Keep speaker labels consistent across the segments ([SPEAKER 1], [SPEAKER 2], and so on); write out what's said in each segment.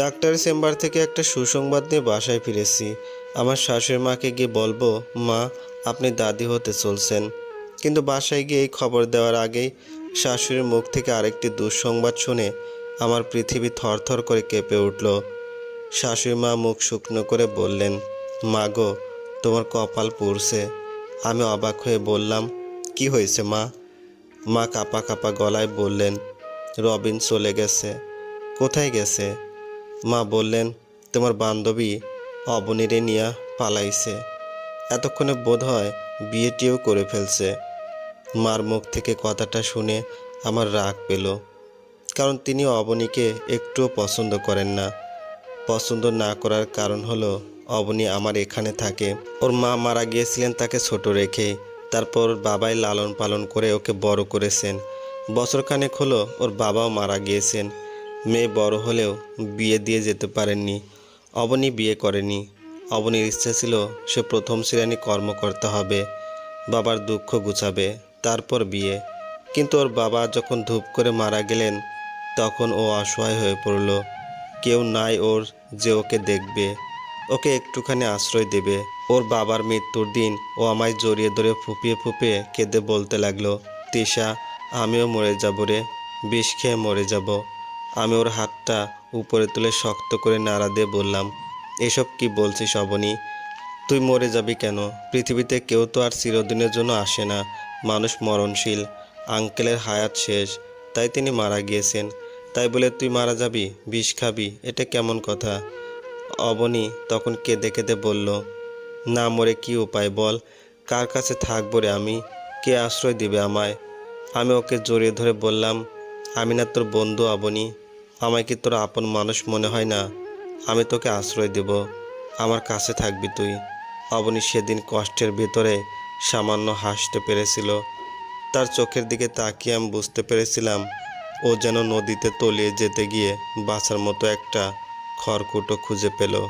[SPEAKER 1] Doctor chamber থেকে একটা সুসংবাদ নিয়ে বাসায় ফিরেছি। আমার শাশুড়ি মাকে গিয়ে বলব, মা, আপনি দাদি হতে চলছেন। কিন্তু বাসায় গিয়ে এই খবর দেওয়ার আগেই শাশুড়ির মুখ থেকে আরেকটি দুঃসংবাদ শুনে আমার পৃথিবী থরথর করে কেঁপে উঠল। শাশুড়ি মা মুখ শুকনো করে বললেন, মা গো, তোমার কপাল পুড়ছে। আমি অবাক হয়ে বললাম, কি হয়েছে মা? মা কাপা কাপা গলায় বললেন, রবিন চলে গেছে। কোথায় গেছে? মা বললেন, তোমার বান্ধবী অবনীরে নিয়া পালাইছে। এতক্ষণে বোধ হয় বিয়েটিও করে ফেলছে। মার মুখ থেকে কথাটা শুনে আমার রাগ পেল, কারণ তিনি অবনীকে একটুও পছন্দ করেন না। পছন্দ না করার কারণ হলো, অবনী আমার এখানে থাকে। ওর মা মারা গিয়েছিলেন তাকে ছোট রেখে। তারপর বাবাই লালন পালন করে ওকে বড় করেছেন। বছরখানেক হলো ওর বাবাও মারা গিয়েছেন। মেয়ে বড় হলেও বিয়ে দিয়ে যেতে পারেননি। অবনী বিয়ে করেনি। অবনীর ইচ্ছা ছিল সে প্রথম শ্রেণি কর্মকর্তা হবে, বাবার দুঃখ গুছাবে, তারপর বিয়ে। কিন্তু ওর বাবা যখন ধূপ করে মারা গেলেন, তখন ও অসহায় হয়ে পড়ল। কেউ নাই ওর যে ওকে দেখবে। ওকে একটুখানি আশ্রয় দেবে। ওর বাবার মৃত্যুর দিন ও আমায় জড়িয়ে ধরে ফুপিয়ে ফুপিয়ে কেঁদে বলতে লাগল, তিশা, আমিও মরে যাব রে, বিষ খেয়ে মরে যাব। আমি ওর হাতটা উপরে তুলে শক্ত করে নাড়া দিয়ে বললাম, এসব কি বলছিস অবনী তুই মরে যাবি কেন? পৃথিবীতে কেউ তো আর চিরদিনের জন্য আসে না। মানুষ মরণশীল, আঙ্কেলের হায়াত শেষ, তাই তিনি মারা গিয়েছেন। তাই বলে তুই মারা যাবি? বিষ খাবি? এটা কেমন কথা? অবনী তখন কেঁদে কেঁদে বলল, না মরে কি উপায় বল? কার কাছে থাকব রে আমি? কে আশ্রয় দিবে আমায়? আমি ওকে জড়িয়ে ধরে বললাম আমি না তোর বন্ধু অবনী আমায় কি তোর আপন মানুষ মনে হয় না? আমি তোকে আশ্রয় দেব। আমার কাছে থাকবি তুই। অবনী সেদিন কষ্টের ভিতরে সামান্য হাসতে পেরেছিল। তার চোখের দিকে তাকিয়ে আমি বুঝতে পেরেছিলাম, ও যেন নদীতে তলিয়ে যেতে গিয়ে বাঁচার মতো একটা খড়কুটো খুঁজে পেল।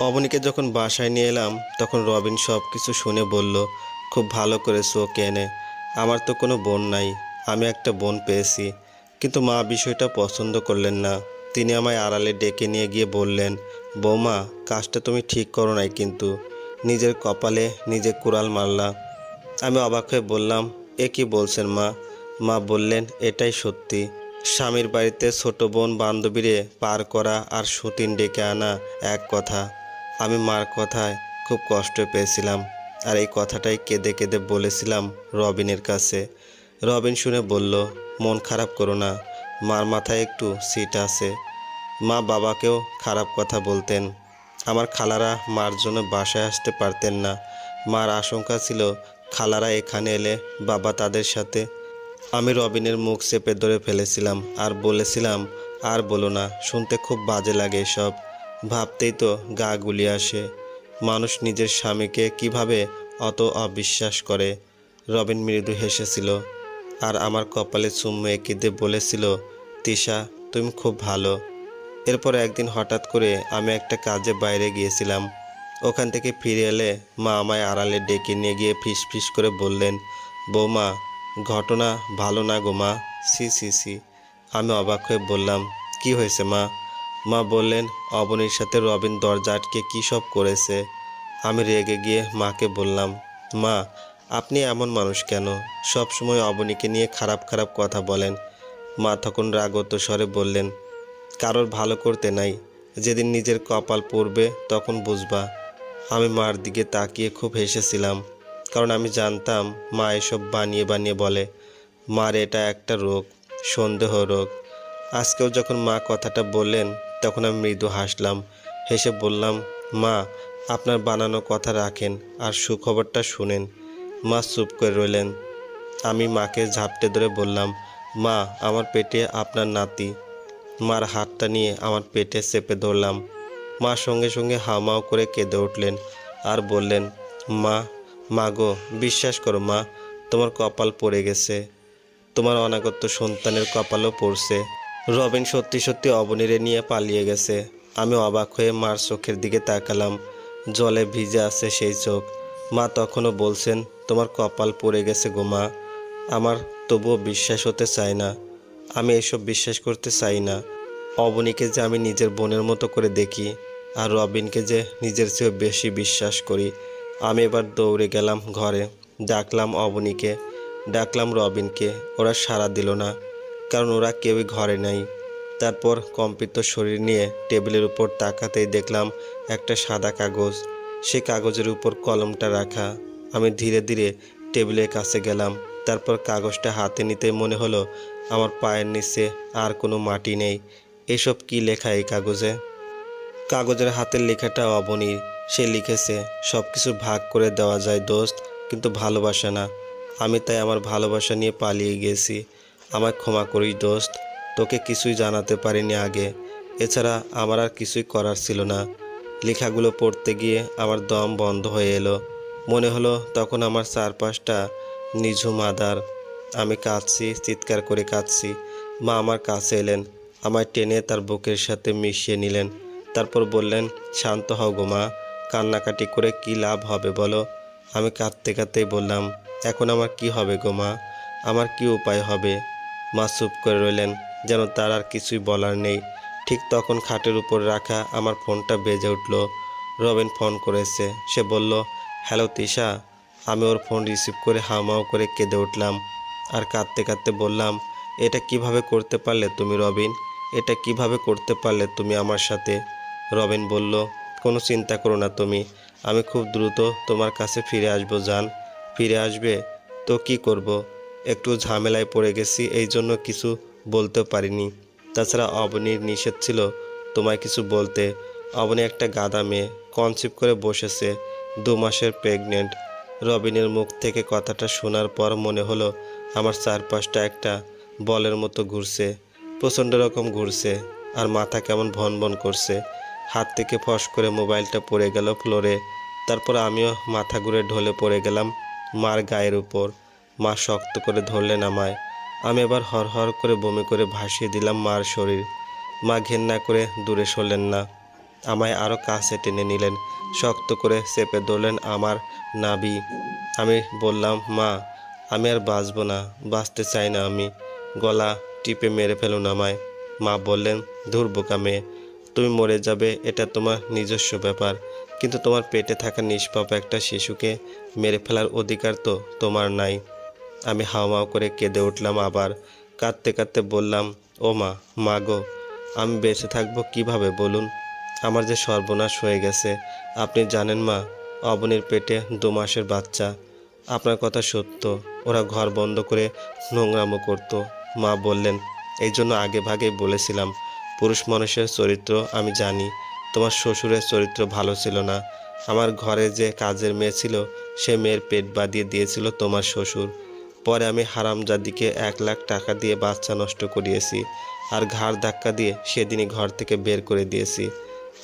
[SPEAKER 1] অবনীকে যখন বাসায় নিয়ে এলাম, তখন রবিন সব কিছু শুনে বলল, খুব ভালো করেছ ওকে এনে। আমার তো কোনো বোন নাই। আমি একটা বোন পেয়েছি। কিন্তু মা বিষয়টা পছন্দ করলেন না। তিনি আমায় আড়ালে ডেকে নিয়ে গিয়ে বললেন, বৌমা, কাজটা তুমি ঠিক করো নাই কিন্তু। নিজের কপালে নিজে কুড়াল মারলা। আমি অবাক হয়ে বললাম, এ কি বলছেন মা? মা বললেন, এটাই সত্যি। স্বামীর বাড়িতে ছোট বোন বান্ধবীরে পার করা আর সতীন ডেকে আনা এক কথা। আমি মার কথায় খুব কষ্ট পেয়েছিলাম আর এই কথাটাই কেঁদে কেঁদে বলেছিলাম রবিনের কাছে। রবিন শুনে বলল মন খারাপ করো না। মার মাথায় একটু সিট আছে। মা বাবাকেও খারাপ কথা বলতেন। আমার খালারা মার জন্য বাসায় আসতে পারতেন না। মার আশঙ্কা ছিল খালারা এখানে এলে বাবা তাদের সাথে। আমি রবিনের মুখ চেপে ধরে ফেলেছিলাম আর বলেছিলাম, আর বলো না, শুনতে খুব বাজে লাগে এসব। ভাবতেই তো গা গুলিয়ে আসে। মানুষ নিজের স্বামীকে কীভাবে অত অবিশ্বাস করে? রবিন মৃদু হেসেছিল। আর আমার কপালে চুম্মু এঁকে দিয়ে বলেছিল, তিশা, তুমি খুব ভালো। এরপর একদিন হঠাৎ করে আমি একটা কাজে বাইরে গিয়েছিলাম। ওখান থেকে ফিরে এলে মা আমায় আড়ালে ডেকে নিয়ে গিয়ে ফিস ফিস করে বললেন, বৌমা, ঘটনা ভালো না গো মা। সি সি সি। আমি অবাক হয়ে বললাম, কি হয়েছে মা? মা বললেন, অবনীর সাথে রবিন দরজা আটকে কী সব করেছে? আমি রেগে গিয়ে মাকে বললাম, মা আপনি এমন মানুষ কেন? সব সময় অবনীকে নিয়ে খারাপ খারাপ কথা বলেন। মা তখন রাগত স্বরে বললেন, কারোর ভালো করতে নাই। যেদিন নিজের কপাল পড়বে তখন বুঝবা। আমি মার দিকে তাকিয়ে খুব হেসেছিলাম, কারণ আমি জানতাম মা এসব বানিয়ে বানিয়ে বলে, মার এটা একটা রোগ, সন্দেহ রোগ। আজকেও যখন মা কথাটা বললেন, তখন আমি মৃদু হাসলাম, হেসে বললাম, মা, আপনার বানানো কথা রাখেন আর সুখবরটা শুনেন। মা চুপ করে রইলেন। আমি মাকে ঝাপটে ধরে বললাম, মা, আমার পেটে আপনার নাতি। মার হাতটা নিয়ে আমার পেটে চেপে ধরলাম। মা সঙ্গে সঙ্গে হামাও করে কেঁদে উঠলেন আর বললেন, মা মা গো, বিশ্বাস করো মা, তোমার কপাল পড়ে গেছে। তোমার অনাগত সন্তানের কপালও পড়ছে। রবিন সত্যি সত্যি অবনীরে নিয়ে পালিয়ে গেছে। আমি অবাক হয়ে মার চোখের দিকে তাকালাম। জলে ভিজে আছে সেই চোখ। মা তখনও বলছেন তোমার কপাল পড়ে গেছে গো মা। আমার তবুও বিশ্বাস হতে চায় না। আমি এসব বিশ্বাস করতে চাই না। অবনীকে যে আমি নিজের বোনের মতো করে দেখি আর রবিনকে যে নিজের চেয়েও বেশি বিশ্বাস করি, আমি এবার দৌড়ে গেলাম ঘরে। ডাকলাম অবনীকে। ডাকলাম রবিনকে। ওরা সাড়া দিল না, কারণ ওরা কেউই ঘরে নাই। তারপর কম্পিত শরীর নিয়ে টেবিলের উপর তাকাতেই দেখলাম একটা সাদা কাগজ। সেই কাগজের উপর কলমটা রাখা। আমি ধীরে ধীরে টেবিলের কাছে গেলাম। তারপর কাগজটা হাতে নিতে মনে হলো, আমার পায়ের নিচে আর কোনো মাটি নেই। এসব কি লেখা এই কাগজে? কাগজের হাতের লেখাটা অবনীর। সে লিখেছে সব কিছু ভাগ করে দেওয়া যায় দোস্ত, কিন্তু ভালোবাসা না। আমি তাই আমার ভালোবাসা নিয়ে পালিয়ে গেছি। আমার ক্ষমা করিস দোস্ত, তোকে কিছুই জানাতে পারিনি আগে। এছাড়া আমার আর কিছুই করার ছিল না। লেখাগুলো পড়তে গিয়ে আমার দম বন্ধ হয়ে এলো। মনে হলো তখন আমার চারপাশটা নিঝুম আধার আমি কাঁদছি, চিৎকার করে কাঁদছি। মা আমার কাছে এলেন, আমায় টেনে তার বুকের সাথে মিশিয়ে নিলেন। তারপর বললেন, শান্ত হও গো মা, কান্নাকাটি করে কি লাভ হবে বলো? আমি কাঁদতে কাঁদতেই বললাম, এখন আমার কি হবে গো মা? আমার কি উপায় হবে? মা চুপ করে রইলেন, যেন তার আর কিছুই বলার নেই। ঠিক তখন খাটের উপর রাখা আমার ফোনটা বেজে উঠল। রবিন ফোন করেছে। সে বলল হ্যালো তিশা, আমি ওর ফোন রিসিভ করে হামাও করে কেঁদে উঠলাম আর কাঁদতে কাঁদতে বললাম, এটা কীভাবে করতে পারলে তুমি রবিন? এটা কীভাবে করতে পারলে তুমি আমার সাথে? রবিন বলল, কোনো চিন্তা করো না তুমি, আমি খুব দ্রুত তোমার কাছে ফিরে আসব, জান। ফিরে আসবে? তো কি করব। একটু ঝামেলায় পড়ে গেছি, এই জন্য কিছু বলতে পারিনি। তাছাড়া অবনীর নিষেধ ছিল তোমায় কিছু বলতে। অবনী একটা গাদা মেয়ে, কনসিভ করে বসেছে। দু মাসের প্রেগনেন্ট রবিনের মুখ থেকে কথাটা শোনার পর মনে হলো আমার চারপাশটা একটা বলের মতো ঘুরছে, প্রচণ্ড রকম ঘুরছে, আর মাথা কেমন ভন ভন করছে। হাত থেকে ফস করে মোবাইলটা পড়ে গেল ফ্লোরে, তারপর আমিও মাথা ঘুরে ঢলে পড়ে গেলাম মার গায়ের উপর। মা শক্ত করে ধরলেন আমায়। আমি এবার হরহর করে বমি করে ভাসিয়ে দিলাম মার শরীর। মা ঘেন্না করে দূরে সরলেন না। আমায় আরও কাছে টেনে নিলেন, শক্ত করে চেপে ধরলেন আমার নাবি আমি বললাম, মা, আমি আর বাঁচবো না, বাঁচতে চাই না আমি। গলা টিপে মেরে ফেলুন আমায়। মা বললেন ধুর বোকা মেয়ে, তুমি মরে যাবে, এটা তোমার নিজস্ব ব্যাপার। কিন্তু তোমার পেটে থাকা নিষ্পাপ একটা শিশুকে মেরে ফেলার অধিকার তো তোমার নাই। আমি হাওমাও করে কেঁদে উঠলাম আবার। কাঁদতে কাঁদতে বললাম, ও মা মা গো, আমি বেঁচে থাকব কীভাবে বলুন? আমার যে সর্বনাশ হয়ে গেছে, আপনি জানেন মা, অবনীর পেটে দু মাসের বাচ্চা। আপনার কথা সত্য, ওরা ঘর বন্ধ করে নোংরামো করতো। মা বললেন, এই জন্য আগে ভাগেই বলেছিলাম, পুরুষ মানুষের চরিত্র আমি জানি, তোমার শ্বশুরের চরিত্র ভালো ছিল না। আমার ঘরে যে কাজের মেয়ে ছিল, সে মেয়ের পেট বাঁধিয়ে দিয়েছিল তোমার শ্বশুর। পরে আমি হারামজাদিকে এক লাখ টাকা দিয়ে বাচ্চা নষ্ট করিয়েছি, আর ঘাড় ধাক্কা দিয়ে সেদিনই ঘর থেকে বের করে দিয়েছি।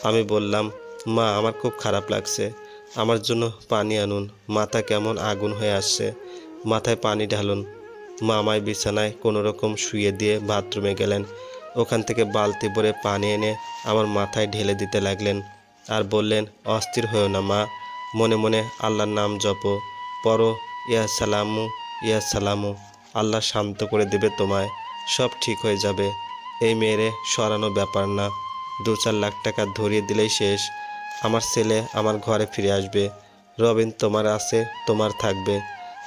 [SPEAKER 1] আমি বললাম, মা, আমার খুব খারাপ লাগছে। আমার জন্য পানি আনুন। মাথা কেমন আগুন হয়ে আসছে। মাথায় পানি ঢালুন। মা আমায় বিছানায় কোনো রকম শুয়ে দিয়ে বাথরুমে গেলেন। ওখান থেকে বালতি ভরে পানি এনে আমার মাথায় ঢেলে দিতে লাগলেন আর বললেন, অস্থির হয়েও না, মা। মনে মনে আল্লাহর নাম জপো। পড়ো, ইয়া সালামু ইয়া সালামু। আল্লাহ শান্ত করে দেবে তোমায়। সব ঠিক হয়ে যাবে। এই মেয়েরে সরানো ব্যাপার না। দু চার লাখ টাকা ধরিয়ে দিলেই শেষ। আমার ছেলে আমার ঘরে ফিরে আসবে। রবিন, তোমার আছে, তোমার থাকবে।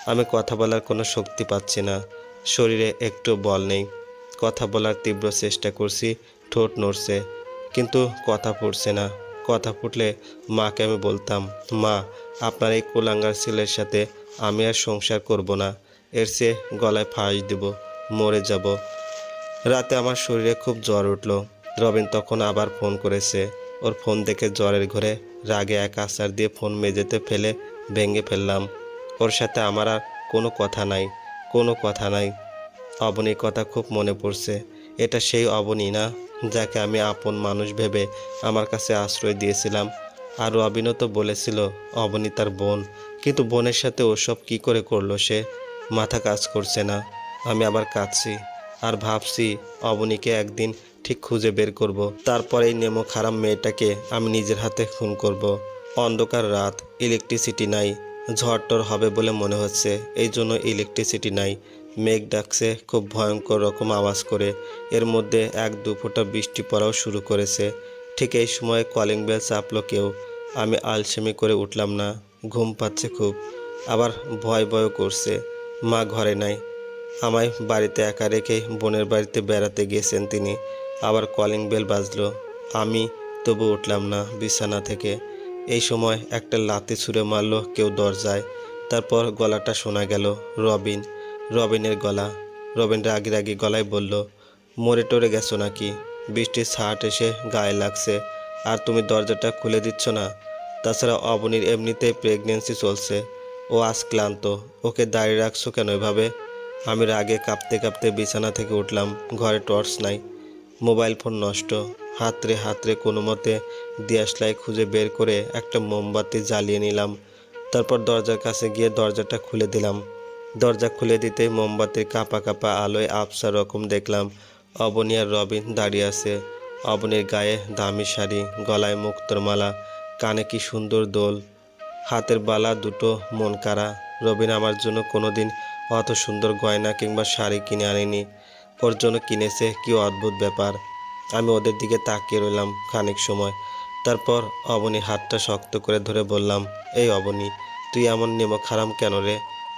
[SPEAKER 1] আমি কথা বলার কোনো শক্তি পাচ্ছি না। শরীরে একটু বল নেই। কথা বলার তীব্র চেষ্টা করছি, ঠোঁট নড়ছে। কিন্তু কথা ফুটছে না। কথা ফুটলে মাকে আমি বলতাম, মা, আপনার এই কুলাঙ্গার ছেলের সাথে আমি আর সংসার করব না। এর চেয়ে গলায় ফাঁস দিব, মরে যাব। রাতে আমার শরীরে খুব জ্বর উঠল। রবিন তখন আবার ফোন করেছে। ওর ফোন দেখে জ্বরের ঘরে রাগে এক আচার দিয়ে ফোন মেঝেতে ফেলে ভেঙে ফেললাম। ওর সাথে আমার আর কোনো কথা নাই, কোনো কথা নাই। অবনীর কথা খুব মনে পড়ছে। এটা সেই অবনী না, যাকে আমি আপন মানুষ ভেবে আমার কাছে আশ্রয় দিয়েছিলাম। আর রবিনও তো বলেছিল অবনী তার বোন, কিন্তু বোনের সাথে ওসব কি করে করল সে? মাথা কাজ করছে না। আমি আবার কাঁদছি, আর ভাবছি অবনীকে একদিন ঠিক খুঁজে বের করব। তারপর এই নেমো খারাপ মেয়েটাকে আমি নিজের হাতে খুন করব। অন্ধকার রাত ইলেকট্রিসিটি নাই ঝড় টর হবে বলে মনে হচ্ছে। এই জন্য ইলেকট্রিসিটি নাই। মেঘ ডাকছে খুব ভয়ঙ্কর রকম আওয়াজ করে। এর মধ্যে এক দু ফোঁটা বৃষ্টি পড়াও শুরু করেছে। ঠিক এই সময় কলিং বেল চাপলো কেউ। আমি আলসেমি করে উঠলাম না। ঘুম পাচ্ছে খুব। আবার ভয় ভয়ও করছে। মা ঘরে নাই। আমায় বাড়িতে একা রেখে বোনের বাড়িতে বেড়াতে গিয়েছেন তিনি। আবার কলিং বেল বাজলো। আমি তবু উঠলাম না বিছানা থেকে। এই সময় একটা লাতি ছুঁড়ে মারলো কেউ দরজায়। তারপর গলাটা শোনা গেল, রবিন। রবিনের গলা। রবিন রাগি রাগি গলায় বলল, মরে টরে গেছো নাকি? বৃষ্টির ছাট এসে গায়ে লাগছে। আর তুমি দরজাটা খুলে দিচ্ছ না? তাছাড়া অবনীর এমনিতেই প্রেগনেন্সি চলছে। ও আজ ক্লান্ত। ওকে দাঁড়িয়ে রাখছো কেন এভাবে? আমি রাগে কাঁপতে কাঁপতে বিছানা থেকে উঠলাম। ঘরে টর্চ নাই। মোবাইল ফোন নষ্ট। হাতরে হাতরে কোনো মতে দিয়াশলাই খুঁজে বের করে একটা মোমবাতি জ্বালিয়ে নিলাম। তারপর দরজার কাছে গিয়ে দরজাটা খুলে দিলাম। দরজা খুলে দিতে মোমবাতির কাপা কাপা আলোয় আবসা রকম দেখলাম, অবনী আর রবিন দাঁড়িয়ে আছে। অবনীর গায়ে দামি শাড়ি, গলায় মুক্তর মালা, কানে কি সুন্দর দোল। হাতের বালা দুটো মন কারা রবিন আমার জন্য কোনোদিন অত সুন্দর গয়না কিংবা শাড়ি কিনে আনেনি। ওর জন্য কিনেছে কি অদ্ভুত ব্যাপার। আমি ওদের দিকে তাকিয়ে রইলাম খানিক সময়। তারপর অবনী হাতটা শক্ত করে ধরে বললাম, এই অবনী, তুই এমন নেমো খারাম কেন রে?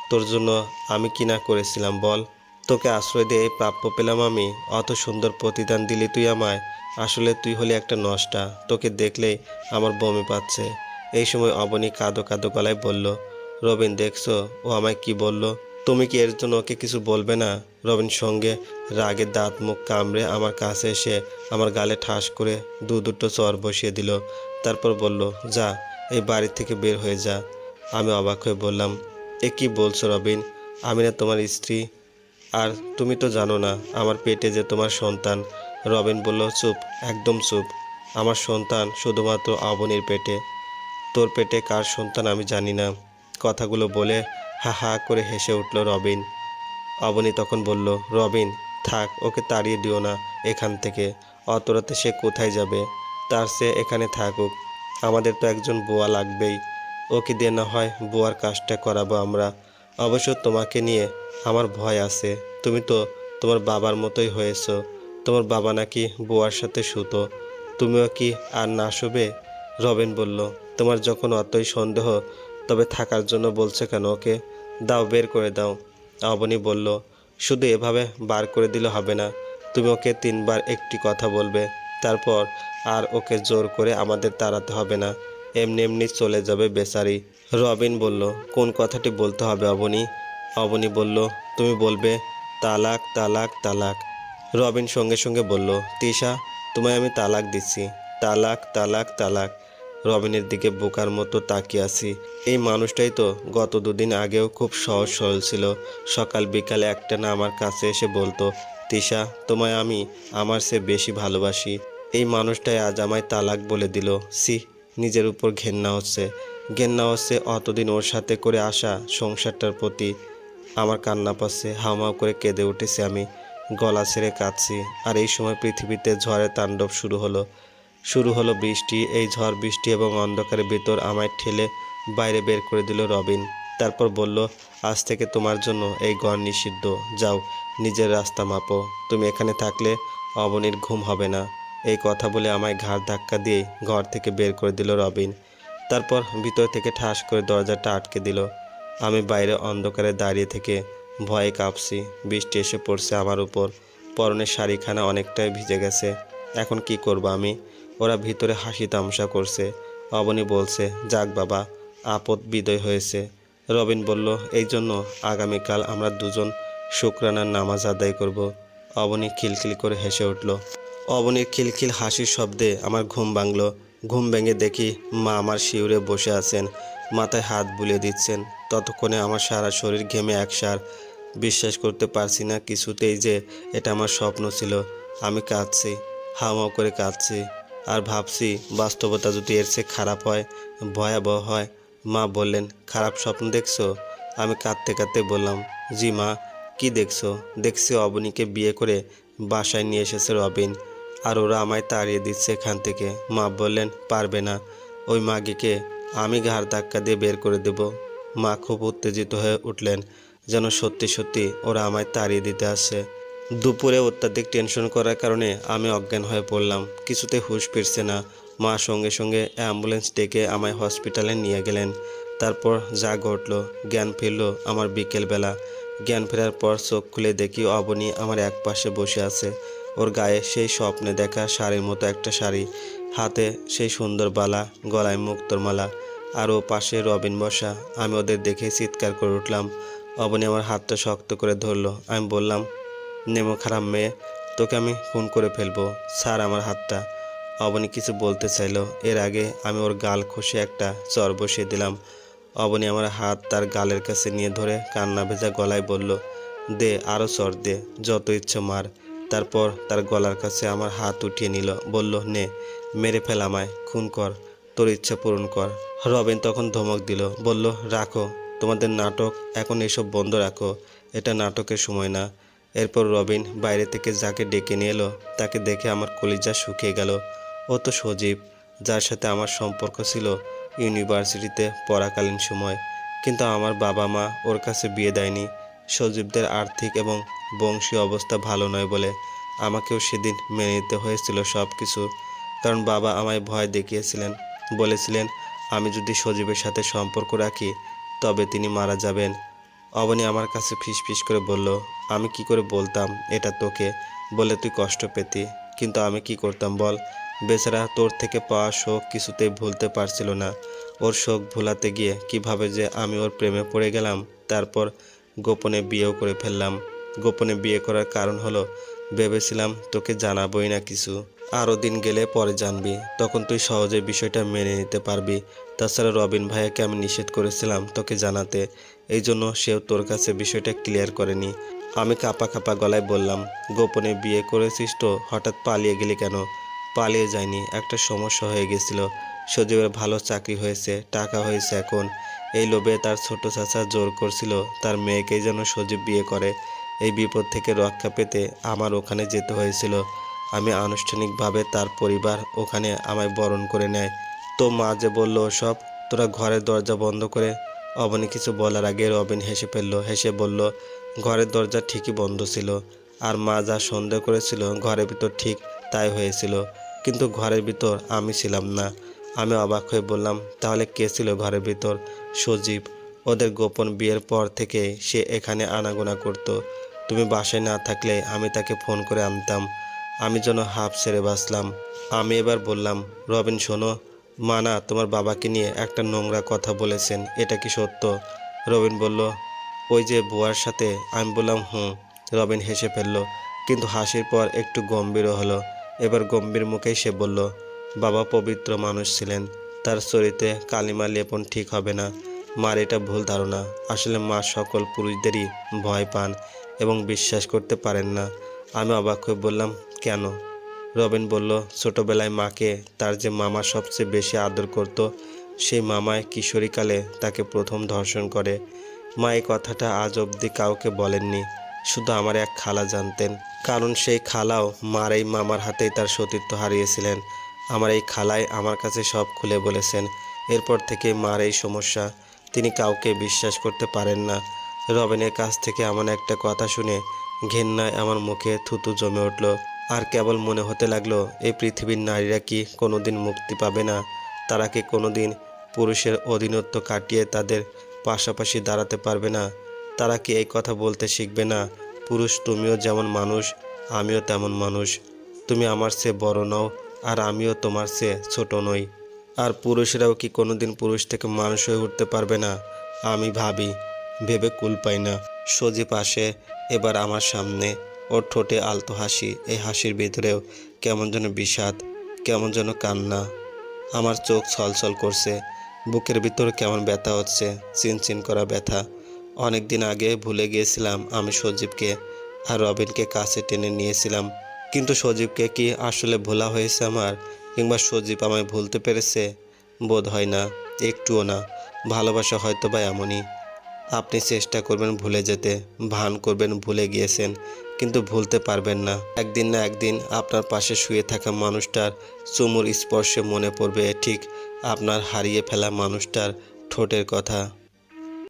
[SPEAKER 1] তোর জন্য আমি কি না করেছিলাম বল? তোকে আশ্রয় দিয়ে এই প্রাপ্য পেলাম আমি। অত সুন্দর প্রতিদান দিলি তুই আমায়। আসলে তুই হলি একটা নষ্টা। তোকে দেখলেই আমার বমি পাচ্ছে। এই সময় অবনী কাঁদো কাঁদো গলায় বলল, রবিন, দেখছ? ও আমায় কি বলল? তুমি কি এর জন্য ওকে কিছু বলবে না? রবিন সঙ্গে রাগে দাঁত মুখ কামড়ে আমার কাছে এসে আমার গালে ঠাস করে দু দুটো চর বসিয়ে দিল। তারপর বলল, যা, এই বাড়ি থেকে বের হয়ে যা। আমি অবাক হয়ে বললাম, এ কি বলছো রবিন? আমি না তোমার স্ত্রী। আর তুমি তো জানো না, আমার পেটে যে তোমার সন্তান। রবিন বলল, চুপ, একদম চুপ। আমার সন্তান শুধুমাত্র অবনীর পেটে। তোর পেটে কার সন্তান আমি জানি না। কথাগুলো বলে হা হা করে হেসে উঠল রবিন। অবনী তখন বলল, রবিন, থাক, ওকে তাড়িয়ে দিও না এখান থেকে। অত রাতে সে কোথায় যাবে? তার সে এখানে থাকুক। আমাদের তো একজন বুয়া লাগবেই। ওকে দিয়ে না হয় বোয়ার কাজটা করাবো আমরা? অবশ্য তোমাকে নিয়ে আমার ভয় আছে। তুমি তো তোমার বাবার মতোই হয়েছো। তোমার বাবা নাকি বুয়ার সাথে শুতো তুমিও কি আর না শোবে? রবিন বলল, তোমার যখন অতই সন্দেহ তবে থাকার জন্য বলছে কেন, ওকে দাও, বের করে দাও। অবনী বলল, শুধু এভাবে বার করে দিলে হবে না, তুমি ওকে তিনবার একটি কথা বলবে, তারপর আর ওকে জোর করে আমাদের তাড়াতে হবে না। এমনি এমনি চলে যাবে বেচারি। রবিন বলল, কোন কথাটি বলতে হবে অবনী? অবনী বলল, তুমি বলবে, তালাক তালাক তালাক। রবিন সঙ্গে সঙ্গে বলল, তিশা, তোমায় আমি তালাক দিচ্ছি। তালাক তালাক তালাক। রবিনের দিকে বোকার মতো তাকিয়ে আছি। এই মানুষটাই তো গত দুদিন আগেও খুব সহজ সরল ছিল। সকাল বিকালে একটা না আমার কাছে এসে বলতো, তিশা, তোমায় আমি আমার চেয়ে বেশি ভালোবাসি। এই মানুষটাই আজ আমায় তালাক বলে দিল। সি নিজের উপর ঘেন্না হচ্ছে। ঘেন্না হচ্ছে অতদিন ওর সাথে করে আসা সংসারটার প্রতি। আমার কান্না পাচ্ছে হাওমাও করে কেঁদে উঠেছি আমি। গলা ছেড়ে কাঁদছি, আর এই সময় পৃথিবীতে ঝড়ের তাণ্ডব শুরু হলো। শুরু হলো বৃষ্টি, এই ঝড় বৃষ্টি এবং অন্ধকারের ভিতর আমায় ঠেলে বাইরে বের করে দিল রবিন। তারপর বলল, আজ থেকে তোমার জন্য এই ঘর নিষিদ্ধ। যাও, নিজের রাস্তা মাপো। তুমি এখানে থাকলে অবনীর ঘুম হবে না। এই কথা বলে আমায় ঘাড় ধাক্কা দিয়ে ঘর থেকে বের করে দিল রবিন। তারপর ভিতর থেকে ঠাস করে দরজাটা আটকে দিল। আমি বাইরে অন্ধকারে দাঁড়িয়ে থেকে ভয়ে কাঁপছি। বৃষ্টি এসে পড়ছে আমার উপর। পরনের শাড়িখানা অনেকটাই ভিজে গেছে। এখন কি করব আমি? ওরা ভিতরে হাসি তামসা করছে। অবনী বলছে, যাক বাবা, আপদ বিদয় হয়েছে। রবিন বলল, এই জন্য আগামীকাল আমরা দুজন শুক্রানার নামাজ আদায় করব। অবনী খিলখিল করে হেসে উঠল। অবনীর খিলখিল হাসির শব্দে আমার ঘুম ভাঙল। ঘুম ভেঙে দেখি মা আমার শিউরে বসে আছেন, মাথায় হাত বুলিয়ে দিচ্ছেন। ততক্ষণে আমার সারা শরীর ঘেমে একসার বিশ্বাস করতে পারছি না কিছুতেই যে এটা আমার স্বপ্ন ছিল। আমি কাঁদছি, হাওমাও করে কাঁদছি। আর ভাবছি বাস্তবতা যদি এর চেয়ে খারাপ হয়, ভয়াবহ হয়। মা বললেন, খারাপ স্বপ্ন দেখছ? আমি কাঁদতে কাঁদতে বললাম, জি মা, কি দেখছ? দেখছি অবনীকে বিয়ে করে বাসায় নিয়ে এসেছে রবিন, আর ওরা আমায় তাড়িয়ে দিচ্ছে এখান থেকে। মা বললেন, পারবে না, ওই মাগিকে আমি ঘাড় ধাক্কা দিয়ে বের করে দেব। মা খুব উত্তেজিত হয়ে উঠলেন, যেন সত্যি সত্যি ওরা আমায় তাড়িয়ে দিতে আসে দুপুরে অত্যাধিক টেনশন করার কারণে আমি অজ্ঞান হয়ে পড়লাম। কিছুতে হুঁশ ফিরছে না। মা সঙ্গে সঙ্গে অ্যাম্বুলেন্স ডেকে আমায় হসপিটালে নিয়ে গেলেন। তারপর যা ঘটলো, জ্ঞান ফিরল আমার বিকেলবেলা। জ্ঞান ফেরার পর চোখ খুলে দেখি অবনী আমার এক পাশে বসে আছে। ওর গায়ে সেই স্বপ্নে দেখা শাড়ির মতো একটা শাড়ি। হাতে সেই সুন্দর বালা, গলায় মুক্তর মালা। আর ও পাশে রবিন বসা। আমি ওদের দেখে চিৎকার করে উঠলাম। অবনী আমার হাতটা শক্ত করে ধরলো। আমি বললাম নেমো খারাপ মেয়ে, তোকে আমি খুন করে ফেলব। স্যার, আমার হাতটা। অবনী কিছু বলতে চাইলো। এর আগে আমি ওর গাল খসে একটা চর বসিয়ে দিলাম। অবনী আমার হাত তার গালের কাছে নিয়ে ধরে কান্না ভেজা গলায় বলল, দে আরও চর দে, যত ইচ্ছে মার। তারপর তার গলার কাছে আমার হাত উঠিয়ে নিল, বলল, নে, মেরে ফেল আমায়, খুন কর, তোর ইচ্ছা পূরণ কর। রবিন তখন ধমক দিল, বলল, রাখো, তোমাদের নাটক এখন এসব বন্ধ রাখো, এটা নাটকের সময় না। এরপর রবিন বাইরে থেকে যাকে ডেকে নিয়ে এলো, তাকে দেখে আমার কলিজা শুকিয়ে গেল। ও তো সজীব, যার সাথে আমার সম্পর্ক ছিল ইউনিভার্সিটিতে পড়াকালীন সময়। কিন্তু আমার বাবা মা ওর কাছে বিয়ে দেয়নি। সজীবদের আর্থিক এবং বংশীয় অবস্থা ভালো নয় বলে আমাকেও সেদিন মেনে নিতে হয়েছিল সব কিছু কারণ বাবা আমায় ভয় দেখিয়েছিলেন, বলেছিলেন, আমি যদি সজীবের সাথে সম্পর্ক রাখি, তবে তিনি মারা যাবেন। অবনী আমার কাছে ফিস ফিস করে বলল, আমি কি করে বলতাম এটা তোকে? বলে তুই কষ্ট পেতি। কিন্তু আমি কি করতাম বল? বেচারা তোর থেকে পাওয়া শোক কিছুতেই ভুলতে পারছিল না। ওর শোক ভুলাতে গিয়ে কীভাবে যে আমি ওর প্রেমে পড়ে গেলাম, তারপর গোপনে বিয়েও করে ফেললাম। গোপনে বিয়ে করার কারণ হলো ভেবেছিলাম তোকে জানাবোই না কিছু। আরও দিন গেলে পরে জানবি। তখন তুই সহজে বিষয়টা মেনে নিতে পারবি। তাছাড়া রবিন ভাইয়াকে আমি নিষেধ করেছিলাম তোকে জানাতে। এই জন্য সেও তোর কাছে বিষয়টা ক্লিয়ার করেনি। আমি কাপা কাপা গলায় বললাম, গোপনে বিয়ে করেছিস তো? হঠাৎ পালিয়ে গেলি কেন? পালিয়ে যায়নি একটা সমস্যা হয়ে গেছিল। সজীবের ভালো চাকরি হয়েছে, টাকা হয়েছে এখন। এই লোভে তার ছোট চাচা জোর করছিল, তার মেয়েকেই যেন সজীব বিয়ে করে। এই বিপদ থেকে রক্ষা পেতে আমার ওখানে যেতে হয়েছিল। আমি আনুষ্ঠানিকভাবে তার পরিবার ওখানে আমায় বরণ করে নেয়। তো মা যে বলল, সব, তোরা ঘরের দরজা বন্ধ করে অবনী কিছু বলার আগে রবিন হেসে ফেলল। হেসে বলল, ঘরের দরজা ঠিকই বন্ধ ছিল। আর মা যা সন্দেহ করেছিল, ঘরের ভিতর ঠিক তাই হয়েছিল। কিন্তু ঘরের ভিতর আমি ছিলাম না। আমি অবাক হয়ে বললাম, তাহলে কে ছিল ঘরের ভিতর? সজীব, ওদের গোপন বিয়ের পর থেকে সে এখানে আনাগোনা করত। তুমি বাসায় না থাকলে আমি তাকে ফোন করে আনতাম। আমি যেন হাফ ছেড়ে বাঁচলাম। আমি এবার বললাম, রবিন, শোনো মানা তোমার বাবাকে নিয়ে একটা নোংরা কথা বলেছেন, এটা কি সত্য? রবিন বলল, ওই যে বুয়ার সাথে আমি বললাম হুম রবিন হেসে ফেলল, কিন্তু হাসির পর একটু গম্ভীরও হলো। এবার গম্ভীর মুখেই সে বলল, বাবা পবিত্র মানুষ ছিলেন, তার চরিত্রে কালিমা লেপন ঠিক হবে না। মার এটা ভুল ধারণা। আসলে মা সকল পুরুষদেরই ভয় পান এবং বিশ্বাস করতে পারেন না। আমি অবাক হয়ে বললাম, কেন? রবিন বলল, ছোটবেলায় মাকে তার যে মামা সবচেয়ে বেশি আদর করত, সেই মামায় কিশোরীকালে তাকে প্রথম ধর্ষণ করে। মা এই কথাটা আজ অবধি কাউকে বলেননি, শুধু আমার এক খালা জানতেন। কারণ সেই খালাও মার এই মামার হাতেই তার সতীর্থ হারিয়েছিলেন। আমার এই খালাই আমার কাছে সব খুলে বলেছেন। এরপর থেকে মার এই সমস্যা তিনি কাউকে বিশ্বাস করতে পারেন না। রবিনের কাছ থেকে এমন একটা কথা শুনে ঘেন্নায় আমার মুখে থুতু জমে উঠল। আর কেবল মনে হতে লাগল, এই পৃথিবীর নারীরা কি কোনোদিন মুক্তি পাবে না? তারা কি কোনোদিন পুরুষের অধীনত্ব কাটিয়ে তাদের পাশাপাশি দাঁড়াতে পারবে না? তারা কি এই কথা বলতে শিখবে না, পুরুষ, তুমিও যেমন মানুষ, আমিও তেমন মানুষ। তুমি আমার চেয়ে বড় নও, আর আমিও তোমার চেয়ে ছোট নই। আর পুরুষরাও কি কোনোদিন পুরুষ থেকে মানুষ হয়ে উঠতে পারবে না? আমি ভাবি, ভেবে কুল পাই না। সজীব আসে এবার আমার সামনে ওর ঠোঁটে আলতো হাসি। এই হাসির ভিতরেও কেমন যেন বিষাদ, কেমন যেন কান্না। আমার চোখ ছলছল করছে। বুকের ভিতরে কেমন ব্যথা হচ্ছে। চিনচিন করা ব্যথা। অনেক দিন আগে ভুলে গিয়েছিলাম আমি সজীবকে আর রবিনকে কাছে টেনে নিয়েছিলাম। কিন্তু সজীবকে কি আসলে ভোলা হয়েছে আমার? কিংবা সজীব আমায় ভুলতে পেরেছে, বোধ হয় না, একটুও না। ভালোবাসা হয়তো বা এমনই। আপনি চেষ্টা করবেন ভুলে যেতে, ভান করবেন ভুলে গিয়েছেন, কিন্তু ভুলতে পারবেন না। একদিন না একদিন আপনার পাশে শুয়ে থাকা মানুষটার চুমুর স্পর্শে মনে পড়বে, ঠিক আপনার হারিয়ে ফেলা মানুষটার ঠোঁটের কথা।